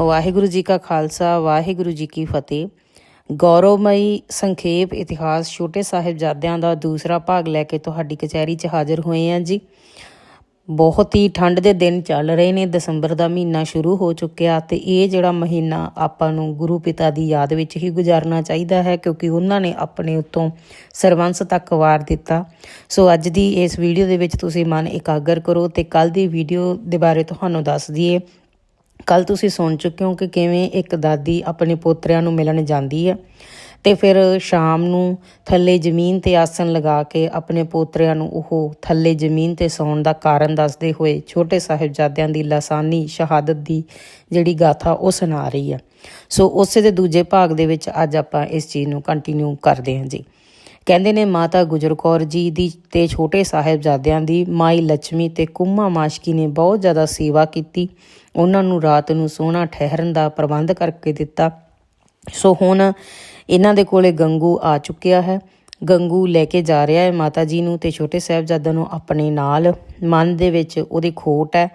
ਵਾਹਿਗੁਰੂ ਜੀ ਕਾ ਖਾਲਸਾ, ਵਾਹਿਗੁਰੂ ਜੀ ਕੀ ਫਤਿਹ। ਗੌਰਵਮਈ ਸੰਖੇਪ ਇਤਿਹਾਸ ਛੋਟੇ ਸਾਹਿਬਜ਼ਾਦਿਆਂ ਦਾ ਦੂਸਰਾ ਭਾਗ ਲੈ ਕੇ ਤੁਹਾਡੀ ਕਚਹਿਰੀ 'ਚ ਹਾਜ਼ਰ ਹੋਏ ਹਾਂ ਜੀ। ਬਹੁਤ ਹੀ ਠੰਡ ਦੇ ਦਿਨ ਚੱਲ ਰਹੇ ਨੇ, ਦਸੰਬਰ ਦਾ ਮਹੀਨਾ ਸ਼ੁਰੂ ਹੋ ਚੁੱਕਿਆ ਤੇ ਇਹ ਜਿਹੜਾ ਮਹੀਨਾ ਆਪਾਂ ਨੂੰ ਗੁਰੂ ਪਿਤਾ ਦੀ ਯਾਦ ਵਿੱਚ ਹੀ ਗੁਜ਼ਾਰਨਾ ਚਾਹੀਦਾ ਹੈ ਕਿਉਂਕਿ ਉਹਨਾਂ ਨੇ ਆਪਣੇ ਉੱਤੋਂ ਸਰਵੰਸ ਤੱਕ ਵਾਰ ਦਿੱਤਾ। ਸੋ ਅੱਜ ਦੀ ਇਸ ਵੀਡੀਓ ਦੇ ਵਿੱਚ ਤੁਸੀਂ ਮਨ ਇਕਾਗਰ ਕਰੋ ਤੇ ਕੱਲ ਦੀ ਵੀਡੀਓ ਦੇ ਬਾਰੇ ਤੁਹਾਨੂੰ ਦੱਸ ਦਈਏ। ਕੱਲ ਤੁਸੀਂ ਸੁਣ ਚੁੱਕੇ ਹੋ ਕਿ ਕਿਵੇਂ ਇੱਕ ਦਾਦੀ ਆਪਣੇ ਪੋਤਰਿਆਂ ਨੂੰ ਮਿਲਣ ਜਾਂਦੀ ਹੈ ਤੇ ਫਿਰ ਸ਼ਾਮ ਨੂੰ ਥੱਲੇ ਜ਼ਮੀਨ ਤੇ ਆਸਣ ਲਗਾ ਕੇ ਆਪਣੇ ਪੋਤਰਿਆਂ ਨੂੰ ਉਹ ਥੱਲੇ ਜ਼ਮੀਨ ਤੇ ਸੌਣ ਦਾ ਕਾਰਨ ਦੱਸਦੇ ਹੋਏ ਛੋਟੇ ਸਾਹਿਬਜ਼ਾਦਿਆਂ ਦੀ ਲਾਸਾਨੀ ਸ਼ਹਾਦਤ ਦੀ ਜਿਹੜੀ ਗਾਥਾ ਉਹ ਸੁਣਾ ਰਹੀ ਹੈ। ਸੋ ਉਸੇ ਦੇ ਦੂਜੇ ਭਾਗ ਦੇ ਵਿੱਚ ਅੱਜ ਆਪਾਂ ਇਸ ਚੀਜ਼ ਨੂੰ ਕੰਟੀਨਿਊ ਕਰਦੇ ਹਾਂ ਜੀ। ਕਹਿੰਦੇ ਨੇ, ਮਾਤਾ ਗੁਜਰ ਕੌਰ ਜੀ ਦੀ ਤੇ ਛੋਟੇ ਸਾਹਿਬਜ਼ਾਦਿਆਂ ਦੀ ਮਾਈ ਲక్ష్ਮੀ ਤੇ ਕੁੰਮਾ ਮਾਸ਼ਕੀ ਨੇ ਬਹੁਤ ਜ਼ਿਆਦਾ ਸੇਵਾ ਕੀਤੀ। ਉਹਨਾਂ ਨੂੰ ਰਾਤ ਨੂੰ ਸੋਹਣਾ ਠਹਿਰਨ ਦਾ ਪ੍ਰਬੰਧ ਕਰਕੇ ਦਿੱਤਾ। ਸੋ ਹੁਣ ਇਹਨਾਂ ਦੇ ਕੋਲੇ ਗੰਗੂ ਆ ਚੁੱਕਿਆ ਹੈ। ਗੰਗੂ ਲੈ ਕੇ ਜਾ ਰਿਹਾ ਹੈ ਮਾਤਾ ਜੀ ਨੂੰ ਤੇ ਛੋਟੇ ਸਹਿਬਜ਼ਾਦਿਆਂ ਨੂੰ ਆਪਣੇ ਨਾਲ। ਮਨ ਦੇ ਵਿੱਚ ਉਹਦੀ ਖੋਟ ਹੈ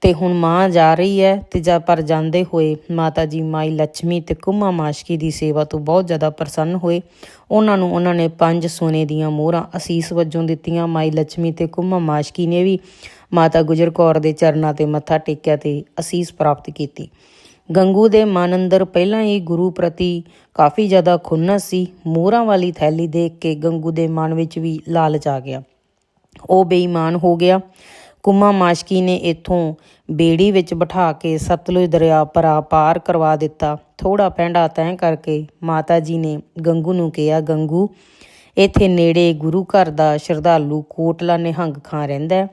ਤੇ ਹੁਣ ਮਾਂ ਜਾ ਰਹੀ ਹੈ ਤੇ ਜਾ ਪਰ ਜਾਂਦੇ ਹੋਏ ਮਾਤਾ ਜੀ ਮਾਈ ਲక్ష్ਮੀ ਤੇ ਕੁਮਾ ਮਾਸ਼ਕੀ ਦੀ ਸੇਵਾ ਤੋਂ ਬਹੁਤ ਜ਼ਿਆਦਾ ਪ੍ਰਸੰਨ ਹੋਏ। ਉਹਨਾਂ ਨੂੰ ਉਹਨਾਂ ਨੇ ਪੰਜ ਸੋਨੇ ਦੀਆਂ ਮੋਹਰਾਂ ਅਸੀਸ ਵਜੋਂ ਦਿੱਤੀਆਂ। ਮਾਈ ਲక్ష్ਮੀ ਤੇ ਕੁਮਾ ਮਾਸ਼ਕੀ ਨੇ ਵੀ ਮਾਤਾ ਗੁਜਰ ਕੌਰ ਦੇ ਚਰਨਾਂ ਤੇ ਮੱਥਾ ਟੇਕਿਆ ਤੇ ਅਸੀਸ ਪ੍ਰਾਪਤ ਕੀਤੀ। ਗੰਗੂ ਦੇ ਮਨ ਅੰਦਰ ਪਹਿਲਾਂ ਹੀ ਗੁਰੂ ਪ੍ਰਤੀ ਕਾਫੀ ਜ਼ਿਆਦਾ ਖੁੰਨਸ ਸੀ। ਮੋਹਰਾਂ ਵਾਲੀ ਥੈਲੀ ਦੇਖ ਕੇ ਗੰਗੂ ਦੇ ਮਨ ਵਿੱਚ ਵੀ ਲਾਲਚ ਆ ਗਿਆ। ਉਹ ਬੇਈਮਾਨ ਹੋ ਗਿਆ। ਕੁਮਾ ਮਾਸ਼ਕੀ ਨੇ ਇਥੋਂ ਬੇੜੀ ਵਿੱਚ ਬਿਠਾ ਕੇ ਸਤਲੁਜ ਦਰਿਆ ਪਰਾ ਪਾਰ ਕਰਵਾ ਦਿੱਤਾ। ਥੋੜਾ ਪੈਂਡਾ ਤੈਅ ਕਰਕੇ ਮਾਤਾ ਜੀ ਨੇ ਗੰਗੂ ਨੂੰ ਕਿਹਾ, ਗੰਗੂ, ਇੱਥੇ ਨੇੜੇ ਗੁਰੂ ਘਰ ਦਾ ਸ਼ਰਧਾਲੂ ਕੋਟਲਾ ਨਿਹੰਗ ਖਾਂ ਰਹਿੰਦਾ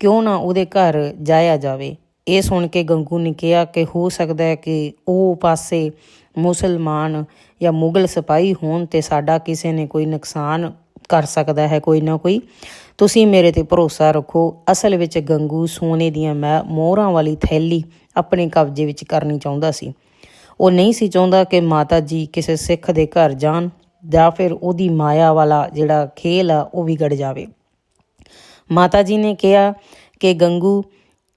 ਕਿਉਂ ਨਾ ਉਹਦੇ ਘਰ ਜਾਇਆ ਜਾਵੇ? ਇਹ ਸੁਣ ਕੇ ਗੰਗੂ ਨੇ ਕਿਹਾ ਕਿ ਹੋ ਸਕਦਾ ਹੈ ਕਿ ਉਹ ਪਾਸੇ ਮੁਸਲਮਾਨ ਜਾਂ ਮੁਗਲ ਸਿਪਾਹੀ ਹੋਣ ਤੇ ਸਾਡਾ ਕਿਸੇ ਨੇ ਕੋਈ ਨੁਕਸਾਨ ਕਰ ਸਕਦਾ ਹੈ, ਕੋਈ ਨਾ ਕੋਈ। ਤੁਸੀਂ ਮੇਰੇ ਤੇ ਭਰੋਸਾ ਰੱਖੋ, ਅਸਲ ਵਿੱਚ ਗੰਗੂ ਸੋਨੇ ਦੀਆਂ ਮੈਂ ਮੋਹਰਾਂ ਵਾਲੀ ਥੈਲੀ ਆਪਣੇ ਕਬਜ਼ੇ ਵਿੱਚ ਕਰਨੀ ਚਾਹੁੰਦਾ ਸੀ। ਉਹ ਨਹੀਂ ਸੀ ਚਾਹੁੰਦਾ ਕਿ ਮਾਤਾ ਜੀ ਕਿਸੇ ਸਿੱਖ ਦੇ ਘਰ ਜਾਣ ਜਾਂ ਫਿਰ ਉਹਦੀ ਮਾਇਆ ਵਾਲਾ ਜਿਹੜਾ ਖੇਲ ਆ, ਉਹ ਵਿਗੜ ਜਾਵੇ। ਮਾਤਾ ਜੀ ਨੇ ਕਿਹਾ ਕਿ ਗੰਗੂ,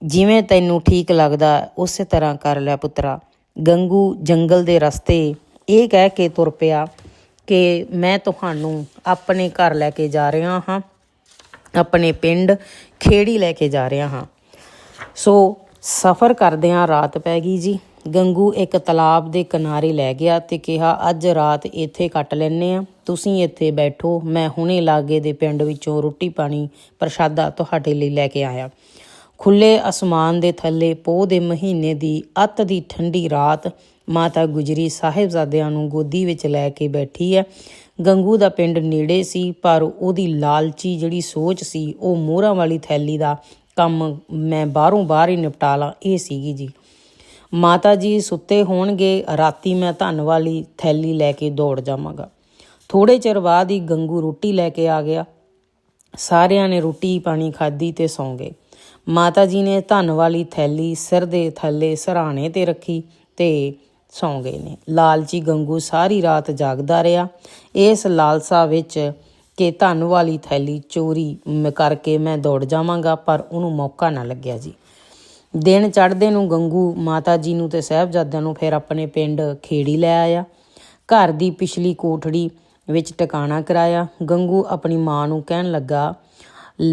ਜਿਵੇਂ ਤੈਨੂੰ ਠੀਕ ਲੱਗਦਾ, ਉਸੇ ਤਰ੍ਹਾਂ ਕਰ ਲੈ ਪੁੱਤਰਾ। ਗੰਗੂ ਜੰਗਲ ਦੇ ਰਸਤੇ ਇਹ ਕਹਿ ਕੇ ਤੁਰ ਪਿਆ ਕਿ ਮੈਂ ਤੁਹਾਨੂੰ ਆਪਣੇ ਘਰ ਲੈ ਕੇ ਜਾ ਰਿਹਾ ਹਾਂ, ਆਪਣੇ ਪਿੰਡ ਖੇੜੀ ਲੈ ਕੇ ਜਾ ਰਿਹਾ ਹਾਂ। ਸੋ ਸਫ਼ਰ ਕਰਦਿਆਂ ਰਾਤ ਪੈ ਗਈ ਜੀ। ਗੰਗੂ ਇੱਕ ਤਲਾਬ ਦੇ ਕਿਨਾਰੇ ਲੈ ਗਿਆ ਤੇ ਕਿਹਾ, ਅੱਜ ਰਾਤ ਇੱਥੇ ਕੱਟ ਲੈਨੇ ਆ। ਤੁਸੀਂ ਇੱਥੇ ਬੈਠੋ। ਮੈਂ ਹੁਣੇ ਲਾਗੇ ਦੇ ਪਿੰਡ ਵਿੱਚੋਂ ਰੋਟੀ ਪਾਣੀ ਪ੍ਰਸ਼ਾਦਾ ਤੁਹਾਡੇ ਲਈ ਲੈ ਕੇ ਆਇਆ। ਖੁੱਲੇ ਅਸਮਾਨ ਦੇ ਥੱਲੇ ਪੋਹ ਦੇ ਮਹੀਨੇ ਦੀ ਅੱਤ ਦੀ ਠੰਡੀ ਰਾਤ ਮਾਤਾ ਗੁਜਰੀ ਸਾਹਿਬਜ਼ਾਦਿਆਂ ਨੂੰ ਗੋਦੀ ਵਿੱਚ ਲੈ ਕੇ ਬੈਠੀ ਹੈ ਗੰਗੂ ਦਾ ਪਿੰਡ ਨੇੜੇ ਸੀ, ਪਰ ਉਹਦੀ ਲਾਲਚੀ ਜਿਹੜੀ ਸੋਚ ਸੀ, ਉਹ ਮੋਹਰਾਂ ਵਾਲੀ ਥੈਲੀ ਦਾ ਕੰਮ ਮੈਂ ਬਾਹਰੋਂ ਬਾਹਰ ਹੀ ਨਿਪਟਾ ਲਾਂ। ਇਹ ਸੀਗੀ ਜੀ। ਮਾਤਾ ਜੀ ਸੁੱਤੇ ਹੋਣਗੇ, ਰਾਤੀ ਮੈਂ ਧਨ ਵਾਲੀ ਥੈਲੀ ਲੈ ਕੇ ਦੌੜ ਜਾਵਾਂਗਾ। ਥੋੜੇ ਚਿਰ ਬਾਅਦ ਹੀ ਗੰਗੂ ਰੋਟੀ ਲੈ ਕੇ ਆ ਗਿਆ। ਸਾਰਿਆਂ ਨੇ ਰੋਟੀ ਪਾਣੀ ਖਾਧੀ ਤੇ ਸੌਂ ਗਏ। ਮਾਤਾ ਜੀ ਨੇ ਧਨ ਵਾਲੀ ਥੈਲੀ ਸਿਰ ਦੇ ਥੱਲੇ ਸਰਾਣੇ ਤੇ ਰੱਖੀ ਤੇ ਸੌਂ ਗਏ ਨੇ। ਲਾਲਚੀ ਗੰਗੂ ਸਾਰੀ ਰਾਤ ਜਾਗਦਾ ਰਿਹਾ। ਇਸ ਲਾਲਸਾ ਵਿੱਚ ਕਿ ਧਨ ਵਾਲੀ ਥੈਲੀ ਚੋਰੀ ਮ- ਕਰਕੇ ਮੈਂ ਦੌੜ ਜਾਵਾਂਗਾ, ਪਰ ਉਹਨੂੰ ਮੌਕਾ ਨਾ ਲੱਗਿਆ ਜੀ। ਦਿਨ ਚੜ੍ਹਦੇ ਨੂੰ ਗੰਗੂ ਮਾਤਾ ਜੀ ਨੂੰ ਤੇ ਸਹਿਬਜ਼ਾਦਿਆਂ ਨੂੰ ਫਿਰ ਆਪਣੇ ਪਿੰਡ ਖੇੜੀ ਲੈ ਆਇਆ। ਘਰ ਦੀ ਪਿਛਲੀ ਕੋਠੜੀ ਵਿੱਚ ਟਿਕਾਣਾ ਕਰਾਇਆ। ਗੰਗੂ ਆਪਣੀ ਮਾਂ ਨੂੰ ਕਹਿਣ ਲੱਗਾ,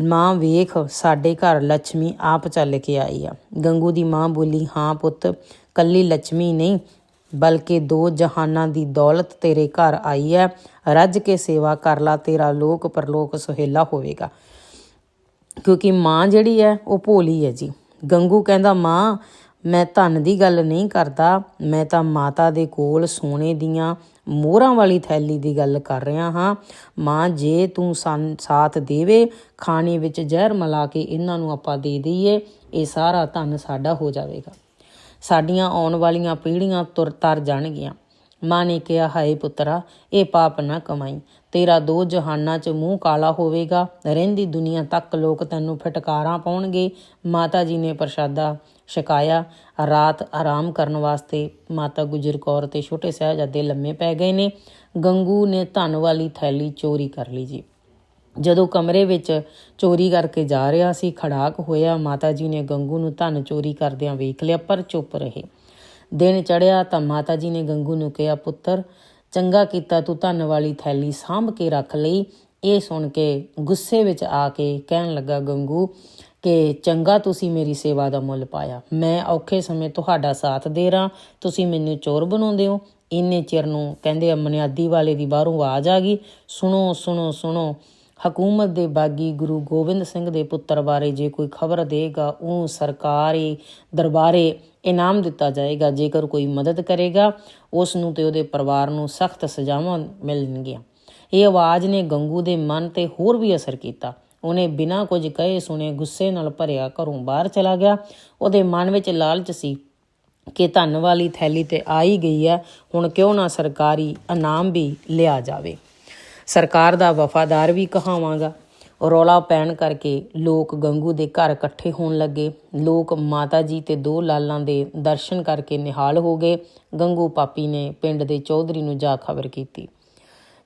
ਮਾਂ ਵੇਖ, ਸਾਡੇ ਘਰ ਲక్ష్ਮੀ ਆਪ ਚੱਲ ਕੇ ਆਈ ਆ। ਗੰਗੂ ਦੀ ਮਾਂ ਬੋਲੀ, ਹਾਂ ਪੁੱਤ, ਕੱਲੀ ਲక్ష్ਮੀ ਨਹੀਂ, ਬਲਕਿ ਦੋ ਜਹਾਨਾਂ ਦੀ ਦੌਲਤ ਤੇਰੇ ਘਰ ਆਈ ਹੈ ਰੱਜ ਕੇ ਸੇਵਾ ਕਰ ਲਾ, ਤੇਰਾ ਲੋਕ ਪਰਲੋਕ ਸੁਹੇਲਾ ਹੋਵੇਗਾ। ਕਿਉਂਕਿ ਮਾਂ ਜਿਹੜੀ ਹੈ ਉਹ ਭੋਲੀ ਹੈ ਜੀ। ਗੰਗੂ ਕਹਿੰਦਾ, ਮਾਂ, ਮੈਂ ਧਨ ਦੀ ਗੱਲ ਨਹੀਂ ਕਰਦਾ। ਮੈਂ ਤਾਂ ਮਾਤਾ ਦੇ ਕੋਲ ਸੋਨੇ ਦੀਆਂ ਮੋਹਰਾਂ ਵਾਲੀ ਥੈਲੀ ਦੀ ਗੱਲ ਕਰ ਰਿਹਾ ਹਾਂ। ਮਾਂ, ਜੇ ਤੂੰ ਸਨ ਸਾਥ ਦੇਵੇ, ਖਾਣੇ ਵਿੱਚ ਜ਼ਹਿਰ ਮਿਲਾ ਕੇ ਇਹਨਾਂ ਨੂੰ ਆਪਾਂ ਦੇ ਦਈਏ, ਇਹ ਸਾਰਾ ਧਨ ਸਾਡਾ ਹੋ ਜਾਵੇਗਾ। ਸਾਡੀਆਂ ਆਉਣ ਵਾਲੀਆਂ ਪੀੜ੍ਹੀਆਂ ਤੁਰ ਤਰ ਜਾਣਗੀਆਂ। ਮਾਂ ਨੇ ਕਿਹਾ, ਹਾਏ ਪੁੱਤਰਾ, ਇਹ ਪਾਪ ਨਾ ਕਮਾਈ। ਤੇਰਾ ਦੋ ਜਹਾਨਾਂ 'ਚ ਮੂੰਹ ਕਾਲਾ ਹੋਵੇਗਾ। ਰਹਿੰਦੀ ਦੁਨੀਆ ਤੱਕ ਲੋਕ ਤੈਨੂੰ ਫਟਕਾਰਾਂ ਪਾਉਣਗੇ। ਮਾਤਾ ਜੀ ਨੇ ਪ੍ਰਸ਼ਾਦਾ ਛਕਾਇਆ। ਰਾਤ ਆਰਾਮ ਕਰਨ ਵਾਸਤੇ ਮਾਤਾ ਗੁਜਰ ਕੌਰ ਤੇ ਛੋਟੇ ਸਾਹਿਬਜ਼ਾਦੇ ਲੰਮੇ ਪੈ ਗਏ ਨੇ। ਗੰਗੂ ਨੇ ਧਨ ਵਾਲੀ ਥੈਲੀ ਚੋਰੀ ਕਰ ਲਈ ਜੀ। ਜਦੋਂ ਕਮਰੇ ਵਿੱਚ ਚੋਰੀ ਕਰਕੇ ਜਾ ਰਿਹਾ ਸੀ, ਖੜਾਕ ਹੋਇਆ, ਮਾਤਾ ਜੀ ਨੇ ਗੰਗੂ ਨੂੰ ਧਨ ਚੋਰੀ ਕਰਦਿਆਂ ਵੇਖ ਲਿਆ, ਪਰ ਚੁੱਪ ਰਹੇ। ਦਿਨ ਚੜਿਆ ਤਾਂ ਮਾਤਾ ਜੀ ਨੇ ਗੰਗੂ ਨੂੰ ਕਿਹਾ, ਪੁੱਤਰ ਚੰਗਾ ਕੀਤਾ ਤੂੰ ਧਨ ਵਾਲੀ ਥੈਲੀ ਸਾਂਭ ਕੇ ਰੱਖ ਲਈ। ਇਹ ਸੁਣ ਕੇ ਗੁੱਸੇ ਵਿੱਚ ਆ ਕੇ ਕਹਿਣ ਲੱਗਾ, ਗੰਗੂ, ਕਿ ਚੰਗਾ ਤੁਸੀਂ ਮੇਰੀ ਸੇਵਾ ਦਾ ਮੁੱਲ ਪਾਇਆ। ਮੈਂ ਔਖੇ ਸਮੇਂ ਤੁਹਾਡਾ ਸਾਥ ਦੇ ਰਾਂ। ਤੁਸੀਂ ਮੈਨੂੰ ਚੋਰ ਬਣਾਉਂਦੇ ਹੋ। ਇੰਨੇ ਚਿਰ ਨੂੰ ਕਹਿੰਦੇ ਅਮਨਿਆਦੀ ਵਾਲੇ ਦੀ ਬਾਹਰੋਂ ਆਵਾਜ਼ ਆ ਗਈ। ਸੁਣੋ ਸੁਣੋ ਸੁਣੋ। ਹਕੂਮਤ ਦੇ ਬਾਗੀ ਗੁਰੂ ਗੋਬਿੰਦ ਸਿੰਘ ਦੇ ਪੁੱਤਰ ਬਾਰੇ ਜੇ ਕੋਈ ਖਬਰ ਦੇਗਾ, ਉਹ ਸਰਕਾਰੀ ਦਰਬਾਰੇ ਇਨਾਮ ਦਿੱਤਾ ਜਾਏਗਾ, ਜੇਕਰ ਕੋਈ ਮਦਦ ਕਰੇਗਾ, ਉਸ ਨੂੰ ਤੇ ਉਹਦੇ ਪਰਿਵਾਰ ਨੂੰ ਸਖਤ ਸਜ਼ਾਵਾਂ ਮਿਲਣਗੀਆਂ। ਇਹ ਆਵਾਜ਼ ਨੇ ਗੰਗੂ ਦੇ ਮਨ ਤੇ ਹੋਰ ਵੀ ਅਸਰ ਕੀਤਾ। ਉਹਨੇ ਬਿਨਾਂ ਕੁਝ ਕਹੇ ਸੁਣੇ ਗੁੱਸੇ ਨਾਲ ਭਰਿਆ ਘਰੋਂ ਬਾਹਰ ਚਲਾ ਗਿਆ। ਉਹਦੇ ਮਨ ਵਿੱਚ ਲਾਲਚ ਸੀ ਕਿ ਧਨ ਵਾਲੀ ਥੈਲੀ ਤੇ ਆ ਹੀ ਗਈ ਹੈ, ਹੁਣ ਕਿਉਂ ਨਾ ਸਰਕਾਰੀ ਇਨਾਮ ਵੀ ਲਿਆ ਜਾਵੇ। ਸਰਕਾਰ ਦਾ ਵਫਾਦਾਰ ਵੀ ਕਹਾਵਾਂਗਾ। ਰੌਲਾ ਪੈਣ ਕਰਕੇ ਲੋਕ ਗੰਗੂ ਦੇ ਘਰ ਇਕੱਠੇ ਹੋਣ ਲੱਗੇ। ਲੋਕ ਮਾਤਾ ਜੀ ਤੇ ਦੋ ਲਾਲਾਂ ਦੇ ਦਰਸ਼ਨ ਕਰਕੇ ਨਿਹਾਲ ਹੋ ਗਏ। ਗੰਗੂ ਪਾਪੀ ਨੇ ਪਿੰਡ ਦੇ ਚੌਧਰੀ ਨੂੰ ਜਾ ਖਬਰ ਕੀਤੀ।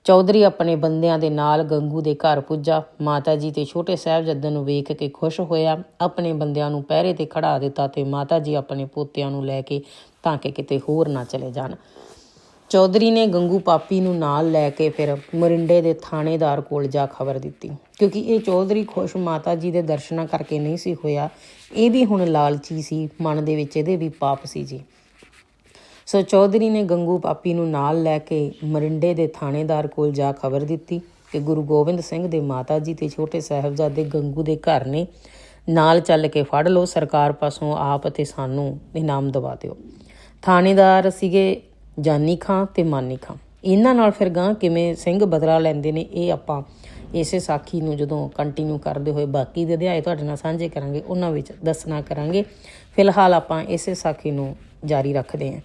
ਚੌਧਰੀ ਆਪਣੇ ਬੰਦਿਆਂ ਦੇ ਨਾਲ ਗੰਗੂ ਦੇ ਘਰ ਪੁੱਜਾ। ਮਾਤਾ ਜੀ ਤੇ ਛੋਟੇ ਸਾਹਿਬਜ਼ਾਦੇ ਨੂੰ ਵੇਖ ਕੇ ਖੁਸ਼ ਹੋਇਆ। ਆਪਣੇ ਬੰਦਿਆਂ ਨੂੰ ਪਹਿਰੇ ਤੇ ਖੜਾ ਦਿੱਤਾ ਤੇ ਮਾਤਾ ਜੀ ਆਪਣੇ ਪੋਤਿਆਂ ਨੂੰ ਲੈ ਕੇ ਤਾਂ ਕਿ ਕਿਤੇ ਹੋਰ ਨਾ ਚਲੇ ਜਾਣ। ਚੌਧਰੀ ਨੇ ਗੰਗੂ ਪਾਪੀ ਨੂੰ ਨਾਲ ਲੈ ਕੇ ਫਿਰ ਮਰਿੰਡੇ ਦੇ ਥਾਣੇਦਾਰ ਕੋਲ ਜਾ ਖਬਰ ਦਿੱਤੀ। ਕਿਉਂਕਿ ਇਹ ਚੌਧਰੀ ਖੁਸ਼ ਮਾਤਾ ਜੀ ਦੇ ਦਰਸ਼ਨਾਂ ਕਰਕੇ ਨਹੀਂ ਸੀ ਹੋਇਆ। ਇਹ ਵੀ ਹੁਣ ਲਾਲਚੀ ਸੀ, ਮਨ ਦੇ ਵਿੱਚ ਇਹਦੇ ਵੀ ਪਾਪ ਸੀ ਜੀ। ਸੋ ਚੌਧਰੀ ਨੇ ਗੰਗੂ ਪਾਪੀ ਨੂੰ ਨਾਲ ਲੈ ਕੇ ਮਰਿੰਡੇ ਦੇ ਥਾਣੇਦਾਰ ਕੋਲ ਜਾ ਖਬਰ ਦਿੱਤੀ ਕਿ ਗੁਰੂ ਗੋਬਿੰਦ ਸਿੰਘ ਦੇ ਮਾਤਾ ਜੀ ਤੇ ਛੋਟੇ ਸਾਹਿਬਜ਼ਾਦੇ ਗੰਗੂ ਦੇ ਘਰ ਨੇ ਨਾਲ ਚੱਲ ਕੇ ਫੜ ਲਓ, ਸਰਕਾਰ ਪਾਸੋਂ ਆਪ ਅਤੇ ਸਾਨੂੰ ਇਨਾਮ ਦਵਾ ਦਿਓ। ਥਾਣੇਦਾਰ ਸੀਗੇ ਜਾਨੀ ਖਾਂ ਤੇ ਮਾਨੀ ਖਾਂ। ਇਹਨਾਂ ਨਾਲ ਫਿਰ ਗਾਂ ਕਿਵੇਂ ਸਿੰਘ ਬਦਲਾ ਲੈਂਦੇ ਨੇ, ਇਹ ਆਪਾਂ ਇਸੇ ਸਾਖੀ ਨੂੰ ਜਦੋਂ ਕੰਟੀਨਿਊ ਕਰਦੇ ਹੋਏ ਬਾਕੀ ਦੇ ਅਧਿਆਏ ਤੁਹਾਡੇ ਨਾਲ ਸਾਂਝੇ ਕਰਾਂਗੇ, ਉਹਨਾਂ ਵਿੱਚ ਦੱਸਣਾ ਕਰਾਂਗੇ। ਫਿਲਹਾਲ ਆਪਾਂ ਇਸੇ ਸਾਖੀ ਨੂੰ ਜਾਰੀ ਰੱਖਦੇ ਹਾਂ।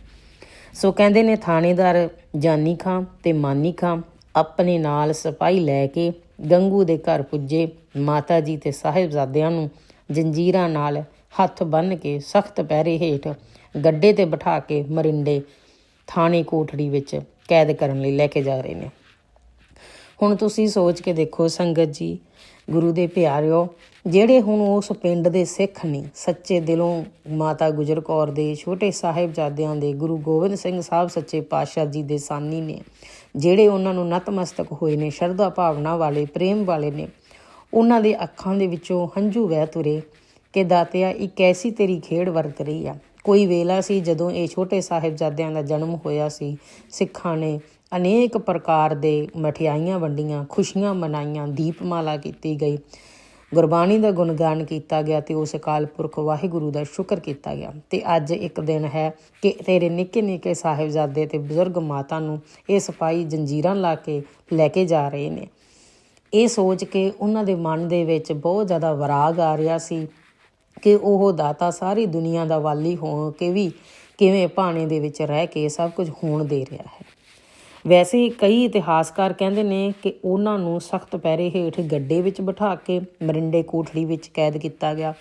ਸੋ ਕਹਿੰਦੇ ਨੇ, ਥਾਣੇਦਾਰ ਜਾਨੀ ਖਾਂ ਤੇ ਮਾਨੀ ਖਾਂ ਆਪਣੇ ਨਾਲ ਸਿਪਾਹੀ ਲੈ ਕੇ ਗੰਗੂ ਦੇ ਘਰ ਪੁੱਜੇ। ਮਾਤਾ ਜੀ ਤੇ ਸਾਹਿਬਜ਼ਾਦਿਆਂ ਨੂੰ ਜੰਜੀਰਾਂ ਨਾਲ ਹੱਥ ਬੰਨ੍ਹ ਕੇ ਸਖਤ ਪਹਿਰੇ ਹੇਠ ਗੱਡੇ ਤੇ ਬਿਠਾ ਕੇ ਮਰਿੰਡੇ ਥਾਣੇ ਕੋਠੜੀ ਵਿੱਚ ਕੈਦ ਕਰਨ ਲਈ ਲੈ ਕੇ ਜਾ ਰਹੇ ਨੇ। ਹੁਣ ਤੁਸੀਂ ਸੋਚ ਕੇ ਦੇਖੋ ਸੰਗਤ ਜੀ, ਗੁਰੂ ਦੇ ਪਿਆਰਿਓ, ਜਿਹੜੇ ਹੁਣ ਉਸ ਪਿੰਡ ਦੇ ਸਿੱਖ ਨੇ, ਸੱਚੇ ਦਿਲੋਂ ਮਾਤਾ ਗੁਜਰ ਕੌਰ ਦੇ, ਛੋਟੇ ਸਾਹਿਬਜ਼ਾਦਿਆਂ ਦੇ, ਗੁਰੂ ਗੋਬਿੰਦ ਸਿੰਘ ਸਾਹਿਬ ਸੱਚੇ ਪਾਤਸ਼ਾਹ ਜੀ ਦੇ ਸਾਨੀ ਨੇ, ਜਿਹੜੇ ਉਹਨਾਂ ਨੂੰ ਨਤਮਸਤਕ ਹੋਏ ਨੇ, ਸ਼ਰਧਾ ਭਾਵਨਾ ਵਾਲੇ, ਪ੍ਰੇਮ ਵਾਲੇ ਨੇ, ਉਹਨਾਂ ਦੇ ਅੱਖਾਂ ਦੇ ਵਿੱਚੋਂ ਹੰਝੂ ਵਹਿ ਤੁਰੇ ਕਿ ਦਾਤਿਆ, ਇੱਕ ਐਸੀ ਤੇਰੀ ਖੇਡ ਵਰਤ ਰਹੀ ਆ। ਕੋਈ ਵੇਲਾ ਸੀ ਜਦੋਂ ਇਹ ਛੋਟੇ ਸਾਹਿਬਜ਼ਾਦਿਆਂ ਦਾ ਜਨਮ ਹੋਇਆ ਸੀ। ਸਿੱਖਾਂ ਨੇ ਅਨੇਕ ਪ੍ਰਕਾਰ ਦੇ ਮਠਿਆਈਆਂ ਵੰਡੀਆਂ, ਖੁਸ਼ੀਆਂ ਮਨਾਈਆਂ, ਦੀਪਮਾਲਾ ਕੀਤੀ ਗਈ। ਗੁਰਬਾਣੀ ਦਾ ਗੁਣਗਾਨ ਕੀਤਾ ਗਿਆ ਤੇ ਉਸ ਅਕਾਲ ਪੁਰਖ ਵਾਹਿਗੁਰੂ ਦਾ ਸ਼ੁਕਰ ਕੀਤਾ ਗਿਆ। ਤੇ ਅੱਜ ਇੱਕ ਦਿਨ ਹੈ ਕਿ ਤੇਰੇ ਨਿੱਕੇ ਨਿੱਕੇ ਸਾਹਿਬਜ਼ਾਦੇ ਤੇ ਬਜ਼ੁਰਗ ਮਾਤਾ ਨੂੰ ਇਹ ਸਿਪਾਹੀ ਜੰਜੀਰਾਂ ਲਾ ਕੇ ਲੈ ਕੇ ਜਾ ਰਹੇ ਨੇ। ਇਹ ਸੋਚ ਕੇ ਉਹਨਾਂ ਦੇ ਮਨ ਦੇ ਵਿੱਚ ਬਹੁਤ ਜ਼ਿਆਦਾ ਵਿਰਾਗ ਆ ਰਿਹਾ ਸੀ। ਕਿ ਉਹ ਦਾਤਾ ਸਾਰੀ ਦੁਨੀਆ ਦਾ ਵਾਲੀ ਹੋ ਕੇ ਵੀ ਕਿਵੇਂ ਭਾਣੇ ਦੇ ਵਿੱਚ ਰਹਿ ਕੇ ਸਭ ਕੁਝ ਹੋਣ ਦੇ ਰਿਹਾ ਹੈ। ਵੈਸੇ ਹੀ ਕਈ ਇਤਿਹਾਸਕਾਰ ਕਹਿੰਦੇ ਨੇ ਕਿ ਉਹਨਾਂ ਨੂੰ ਸਖਤ ਪੈਰੇ ਹੇਠ ਗੱਡੇ ਵਿੱਚ ਬਿਠਾ ਕੇ ਮਰਿੰਡੇ ਕੋਠੜੀ ਵਿੱਚ ਕੈਦ ਕੀਤਾ ਗਿਆ।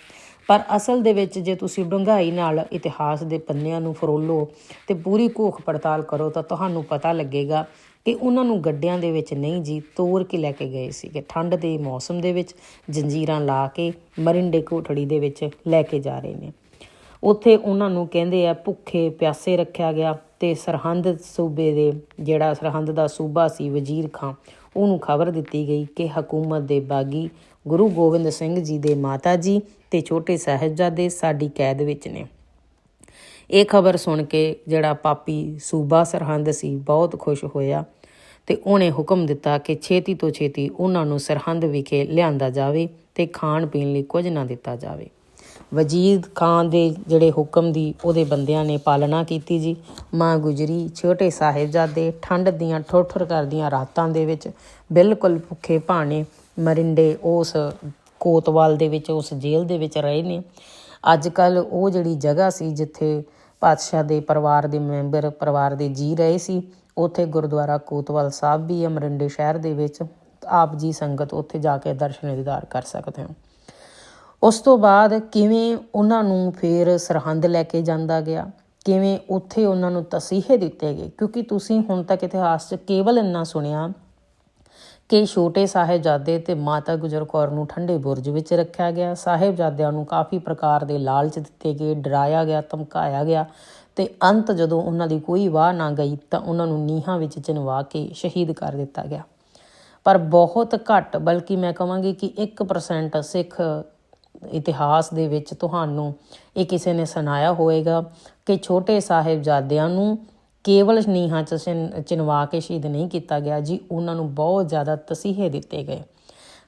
ਪਰ ਅਸਲ ਦੇ ਵਿੱਚ ਜੇ ਤੁਸੀਂ ਡੂੰਘਾਈ ਨਾਲ ਇਤਿਹਾਸ ਦੇ ਪੰਨਿਆਂ ਨੂੰ ਫਰੋਲੋ ਤੇ ਪੂਰੀ ਘੋਖ ਪੜਤਾਲ ਕਰੋ ਤਾਂ ਤੁਹਾਨੂੰ ਪਤਾ ਲੱਗੇਗਾ ਕਿ ਉਹਨਾਂ ਨੂੰ ਗੱਡਿਆਂ ਦੇ ਵਿੱਚ ਨਹੀਂ ਜੀ ਤੋਰ ਕੇ ਲੈ ਕੇ ਗਏ ਸੀਗੇ। ਠੰਡ ਦੇ ਮੌਸਮ ਦੇ ਵਿੱਚ ਜੰਜੀਰਾਂ ਲਾ ਕੇ ਮਰਿੰਡੇ ਕੋਠੜੀ ਦੇ ਵਿੱਚ ਲੈ ਕੇ ਜਾ ਰਹੇ ਨੇ। ਉੱਥੇ ਉਹਨਾਂ ਨੂੰ ਕਹਿੰਦੇ ਆ, ਭੁੱਖੇ ਪਿਆਸੇ ਰੱਖਿਆ ਗਿਆ ਤੇ ਸਰਹੰਦ ਸੂਬੇ ਦੇ ਜਿਹੜਾ ਸਰਹੰਦ ਦਾ ਸੂਬਾ ਸੀ ਵਜ਼ੀਰ ਖਾਂ, ਉਹਨੂੰ ਖਬਰ ਦਿੱਤੀ ਗਈ ਕਿ ਹਕੂਮਤ ਦੇ ਬਾਗੀ ਗੁਰੂ ਗੋਬਿੰਦ ਸਿੰਘ ਜੀ ਦੇ ਮਾਤਾ ਜੀ ਤੇ ਛੋਟੇ ਸਾਹਿਬਜ਼ਾਦੇ ਸਾਡੀ ਕੈਦ ਵਿੱਚ ਨੇ। ਇਹ ਖਬਰ ਸੁਣ ਕੇ ਜਿਹੜਾ ਪਾਪੀ ਸੂਬਾ ਸਰਹੰਦ ਸੀ, ਬਹੁਤ ਖੁਸ਼ ਹੋਇਆ ਤੇ ਉਹਨੇ ਹੁਕਮ ਦਿੱਤਾ ਕਿ ਛੇਤੀ ਤੋਂ ਛੇਤੀ ਉਹਨਾਂ ਨੂੰ ਸਰਹੰਦ ਵਿਖੇ ਲਿਆਂਦਾ ਜਾਵੇ ਤੇ ਖਾਣ ਪੀਣ ਲਈ ਕੁਝ ਨਾ ਦਿੱਤਾ ਜਾਵੇ। ਵਜੀਦ ਖਾਨ ਦੇ ਜਿਹੜੇ ਹੁਕਮ ਦੀ ਉਹਦੇ ਬੰਦਿਆਂ ਨੇ ਪਾਲਣਾ ਕੀਤੀ ਜੀ। ਮਾਂ ਗੁਜਰੀ, ਛੋਟੇ ਸਾਹਿਬਜ਼ਾਦੇ, ਠੰਡ ਦੀਆਂ ਠੋਠਰ ਕਰਦੀਆਂ ਰਾਤਾਂ ਦੇ ਵਿੱਚ ਬਿਲਕੁਲ ਭੁੱਖੇ ਭਾਣੇ ਮਰਿੰਡੇ ਉਸ ਕੋਤਵਾਲ ਦੇ ਵਿੱਚ, ਉਸ ਜੇਲ੍ਹ ਦੇ ਵਿੱਚ ਰਹੇ ਨੇ। ਅੱਜ ਕੱਲ ਉਹ ਜਿਹੜੀ ਜਗ੍ਹਾ ਸੀ ਜਿੱਥੇ ਪਾਤਸ਼ਾਹ ਦੇ ਪਰਿਵਾਰ ਦੇ ਮੈਂਬਰ, ਪਰਿਵਾਰ ਦੇ ਜੀ ਰਹੇ ਸੀ ਉੱਥੇ ਗੁਰਦੁਆਰਾ ਕੋਤਵਾਲ ਸਾਹਿਬ ਵੀ ਹੈ, ਮਰਿੰਡੇ ਸ਼ਹਿਰ ਦੇ ਵਿੱਚ। ਆਪ ਜੀ ਸੰਗਤ ਉੱਥੇ ਜਾ ਕੇ ਦਰਸ਼ਨ ਦੀਦਾਰ ਕਰ ਸਕਦੇ ਹੋ। ਉਸ ਤੋਂ ਬਾਅਦ ਕਿਵੇਂ ਉਹਨਾਂ ਨੂੰ ਫੇਰ ਸਰਹੰਦ ਲੈ ਕੇ ਜਾਂਦਾ ਗਿਆ? ਕਿਵੇਂ ਉੱਥੇ ਉਹਨਾਂ ਨੂੰ ਤਸੀਹੇ ਦਿੱਤੇ ਗਏ? ਕਿਉਂਕਿ ਤੁਸੀਂ ਹੁਣ ਤੱਕ ਇਤਿਹਾਸ 'ਚ ਕੇਵਲ ਇੰਨਾ ਸੁਣਿਆ ਕਿ ਛੋਟੇ ਸਾਹਿਬਜ਼ਾਦੇ ਤੇ ਮਾਤਾ ਗੁਜਰ ਕੌਰ ਨੂੰ ਠੰਡੇ ਬੁਰਜ ਵਿੱਚ ਰੱਖਿਆ ਗਿਆ। ਸਾਹਿਬਜ਼ਾਦਿਆਂ ਨੂੰ ਕਾਫੀ ਪ੍ਰਕਾਰ ਦੇ ਲਾਲਚ ਦਿੱਤੇ ਗਏ, ਡਰਾਇਆ ਗਿਆ, ਧਮਕਾਇਆ ਗਿਆ। ਤੇ ਅੰਤ ਜਦੋਂ ਉਹਨਾਂ ਦੀ ਕੋਈ ਵਾਹ ਨਾ ਗਈ ਤਾਂ ਉਹਨਾਂ ਨੂੰ ਨੀਹਾਂ ਵਿੱਚ ਚਿਣਵਾ ਕੇ ਸ਼ਹੀਦ ਕਰ ਦਿੱਤਾ ਗਿਆ। ਪਰ ਬਹੁਤ ਘੱਟ, ਬਲਕਿ ਮੈਂ ਕਹਾਂਗੀ ਕਿ 1% ਸਿੱਖ ਇਤਿਹਾਸ ਦੇ ਵਿੱਚ ਤੁਹਾਨੂੰ ਇਹ ਕਿਸੇ ਨੇ ਸੁਣਾਇਆ ਹੋਵੇਗਾ ਕਿ ਛੋਟੇ ਸਾਹਿਬਜ਼ਾਦਿਆਂ ਨੂੰ ਕੇਵਲ ਨੀਹਾਂ ਚ ਚਿਣ- ਚਿਣਵਾ ਕੇ ਸ਼ਹੀਦ ਨਹੀਂ ਕੀਤਾ ਗਿਆ ਜੀ, ਉਹਨਾਂ ਨੂੰ ਬਹੁਤ ਜ਼ਿਆਦਾ ਤਸੀਹੇ ਦਿੱਤੇ ਗਏ।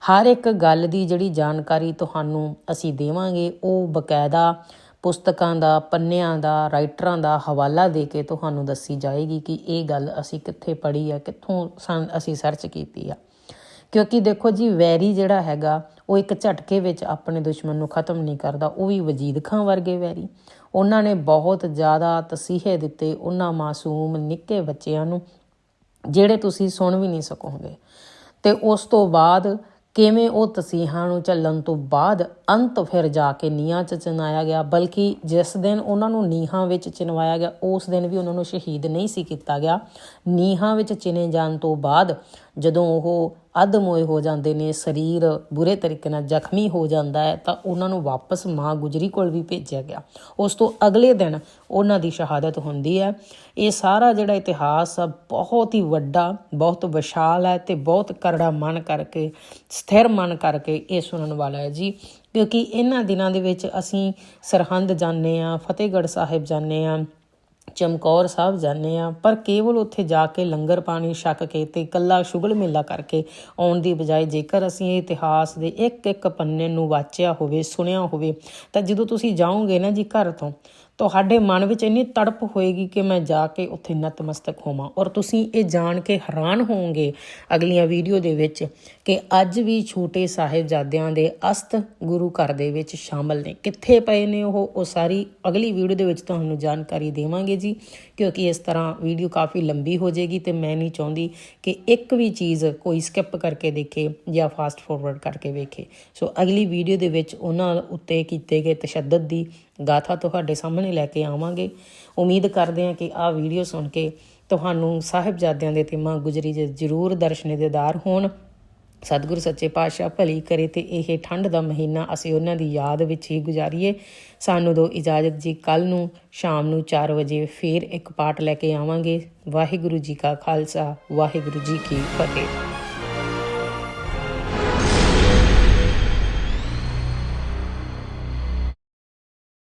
ਹਰ ਇੱਕ ਗੱਲ ਦੀ ਜਿਹੜੀ ਜਾਣਕਾਰੀ ਤੁਹਾਨੂੰ ਅਸੀਂ ਦੇਵਾਂਗੇ, ਉਹ ਬਕਾਇਦਾ ਪੁਸਤਕਾਂ ਦਾ, ਪੰਨਿਆਂ ਦਾ ਰਾਈਟਰਾਂ ਦਾ ਹਵਾਲਾ ਦੇ ਕੇ ਤੁਹਾਨੂੰ ਦੱਸੀ ਜਾਏਗੀ ਕਿ ਇਹ ਗੱਲ ਅਸੀਂ ਕਿੱਥੇ ਪੜ੍ਹੀ ਆ, ਕਿੱਥੋਂ ਸੰ- ਅਸੀਂ ਸਰਚ ਕੀਤੀ ਆ। ਕਿਉਂਕਿ ਦੇਖੋ ਜੀ, ਵੈਰੀ ਜਿਹੜਾ ਹੈਗਾ, ਉਹ ਇੱਕ ਝਟਕੇ ਵਿੱਚ ਆਪਣੇ ਦੁਸ਼ਮਣ ਨੂੰ ਖਤਮ ਨਹੀਂ ਕਰਦਾ, ਉਹ ਵੀ ਵਜੀਦ ਖਾਂ ਵਰਗੇ ਵੈਰੀ। ਉਹਨਾਂ ਨੇ ਬਹੁਤ ਜ਼ਿਆਦਾ ਤਸੀਹੇ ਦਿੱਤੇ ਉਹਨਾਂ ਮਾਸੂਮ ਨਿੱਕੇ ਬੱਚਿਆਂ ਨੂੰ, ਜਿਹੜੇ ਤੁਸੀਂ ਸੁਣ ਵੀ ਨਹੀਂ ਸਕੋਗੇ। ਤੇ ਉਸ ਤੋਂ ਬਾਅਦ ਕਿਵੇਂ ਉਹ ਤਸੀਹਾਂ ਨੂੰ ਚੱਲਣ ਤੋਂ ਬਾਅਦ ਅੰਤ ਫਿਰ ਜਾ ਕੇ ਨੀਹਾਂ 'ਚ ਚਿਣਾਇਆ ਗਿਆ, ਬਲਕਿ ਜਿਸ ਦਿਨ ਉਹਨਾਂ ਨੂੰ ਨੀਹਾਂ ਵਿੱਚ ਚਿਣਵਾਇਆ ਗਿਆ, ਉਸ ਦਿਨ ਵੀ ਉਹਨਾਂ ਨੂੰ ਸ਼ਹੀਦ ਨਹੀਂ ਸੀ ਕੀਤਾ ਗਿਆ। ਨੀਹਾਂ ਵਿੱਚ ਚਿਨੇ ਜਾਣ ਤੋਂ ਬਾਅਦ ਜਦੋਂ ਉਹ ਅਧਮੋਏ ਹੋ ਜਾਂਦੇ ਨੇ, ਸਰੀਰ ਬੁਰੇ ਤਰੀਕੇ ਨਾਲ ਜ਼ਖਮੀ ਹੋ ਜਾਂਦਾ ਹੈ, ਤਾਂ ਉਹਨਾਂ ਨੂੰ ਵਾਪਸ ਮਾਂ ਗੁਜਰੀ ਕੋਲ ਵੀ ਭੇਜਿਆ ਗਿਆ। ਉਸ ਤੋਂ ਅਗਲੇ ਦਿਨ ਉਹਨਾਂ ਦੀ ਸ਼ਹਾਦਤ ਹੁੰਦੀ ਹੈ। ਇਹ ਸਾਰਾ ਜਿਹੜਾ ਇਤਿਹਾਸ ਆ, ਬਹੁਤ ਹੀ ਵੱਡਾ, ਬਹੁਤ ਵਿਸ਼ਾਲ ਹੈ ਤੇ ਬਹੁਤ ਕਰੜਾ ਮਨ ਕਰਕੇ, ਸਥਿਰ ਮਨ ਕਰਕੇ ਇਹ ਸੁਣਨ ਵਾਲਾ ਹੈ ਜੀ। ਕਿਉਂਕਿ ਇਹਨਾਂ ਦਿਨਾਂ ਦੇ ਵਿੱਚ ਅਸੀਂ ਸਰਹੰਦ ਜਾਂਦੇ ਆ ਫਤਿਹਗੜ੍ਹ ਸਾਹਿਬ ਜਾਂਦੇ ਆ ਚਮਕੌਰ ਸਾਹਿਬ ਜਾਂਦੇ ਆ ਪਰ ਕੇਵਲ ਉੱਥੇ ਜਾ ਕੇ ਲੰਗਰ ਪਾਣੀ ਛਕ ਕੇ ਤੇ ਇਕੱਲਾ ਸ਼ੁਗਲ ਮੇਲਾ ਕਰਕੇ ਆਉਣ ਦੀ ਬਜਾਏ ਜੇਕਰ ਅਸੀਂ ਇਹ ਇਤਿਹਾਸ ਦੇ ਇੱਕ ਇੱਕ ਪੰਨੇ ਨੂੰ ਵਾਚਿਆ ਹੋਵੇ, ਸੁਣਿਆ ਹੋਵੇ, ਤਾਂ ਜਦੋਂ ਤੁਸੀਂ ਜਾਓਗੇ ਨਾ ਜੀ ਘਰ ਤੋਂ, ਤੁਹਾਡੇ ਮਨ ਵਿੱਚ ਇੰਨੀ ਤੜਪ ਹੋਏਗੀ ਕਿ ਮੈਂ ਜਾ ਕੇ ਉੱਥੇ ਨਤਮਸਤਕ ਹੋਵਾਂ। ਔਰ ਤੁਸੀਂ ਇਹ ਜਾਣ ਕੇ ਹੈਰਾਨ ਹੋਵੋਗੇ ਅਗਲੀਆਂ ਵੀਡੀਓ ਦੇ ਵਿੱਚ ਕਿ ਅੱਜ ਵੀ ਛੋਟੇ ਸਾਹਿਬਜ਼ਾਦਿਆਂ ਦੇ ਅਸਤ ਗੁਰੂ ਘਰ ਦੇ ਵਿੱਚ ਸ਼ਾਮਲ ਨੇ। ਕਿੱਥੇ ਪਏ ਨੇ ਉਹ? ਉਹ ਸਾਰੀ ਅਗਲੀ ਵੀਡੀਓ ਦੇ ਵਿੱਚ ਤੁਹਾਨੂੰ ਜਾਣਕਾਰੀ ਦੇਵਾਂਗੇ ਜੀ, ਕਿਉਂਕਿ ਇਸ ਤਰ੍ਹਾਂ ਵੀਡੀਓ ਕਾਫੀ ਲੰਬੀ ਹੋ ਜਾਏਗੀ ਤੇ ਮੈਂ ਨਹੀਂ ਚਾਹੁੰਦੀ ਕਿ ਇੱਕ ਵੀ ਚੀਜ਼ ਕੋਈ ਸਕਿਪ ਕਰਕੇ ਦੇਖੇ ਜਾਂ ਫਾਸਟ ਫਾਰਵਰਡ ਕਰਕੇ ਵੇਖੇ। ਸੋ ਅਗਲੀ ਵੀਡੀਓ ਦੇ ਵਿੱਚ ਉਹਨਾਂ ਉੱਤੇ ਕੀਤੇ ਗਏ ਤਸ਼ੱਦਦ ਦੀ ਗਾਥਾ ਤੁਹਾਡੇ ਸਾਹਮਣੇ ਲੈ ਕੇ ਆਵਾਂਗੇ। ਉਮੀਦ ਕਰਦੇ ਹਾਂ ਕਿ ਆਹ ਵੀਡੀਓ ਸੁਣ ਕੇ ਤੁਹਾਨੂੰ ਸਾਹਿਬਜ਼ਾਦਿਆਂ ਦੇ ਤੇ ਮਾਂ ਗੁਜਰੀ ਦੇ ਜ਼ਰੂਰ ਦਰਸ਼ਨ ਦੇਦਾਰ ਹੋਣ। ਸਤਿਗੁਰੂ ਸੱਚੇ ਪਾਤਸ਼ਾਹ ਭਲੀ ਕਰੇ ਤੇ ਇਹ ਠੰਡ ਦਾ ਮਹੀਨਾ ਅਸੀਂ ਉਹਨਾਂ ਦੀ ਯਾਦ ਵਿੱਚ ਹੀ ਗੁਜ਼ਾਰੀਏ। ਸਾਨੂੰ ਦੋ ਇਜਾਜ਼ਤ ਜੀ ਕੱਲ ਨੂੰ, ਸ਼ਾਮ ਨੂੰ 4 ਵਜੇ ਫੇਰ ਇੱਕ ਪਾਠ ਲੈ ਕੇ ਆਵਾਂਗੇ। ਵਾਹਿਗੁਰੂ ਜੀ ਕਾ ਖਾਲਸਾ, ਵਾਹਿਗੁਰੂ ਜੀ ਕੀ ਫਤਿਹ।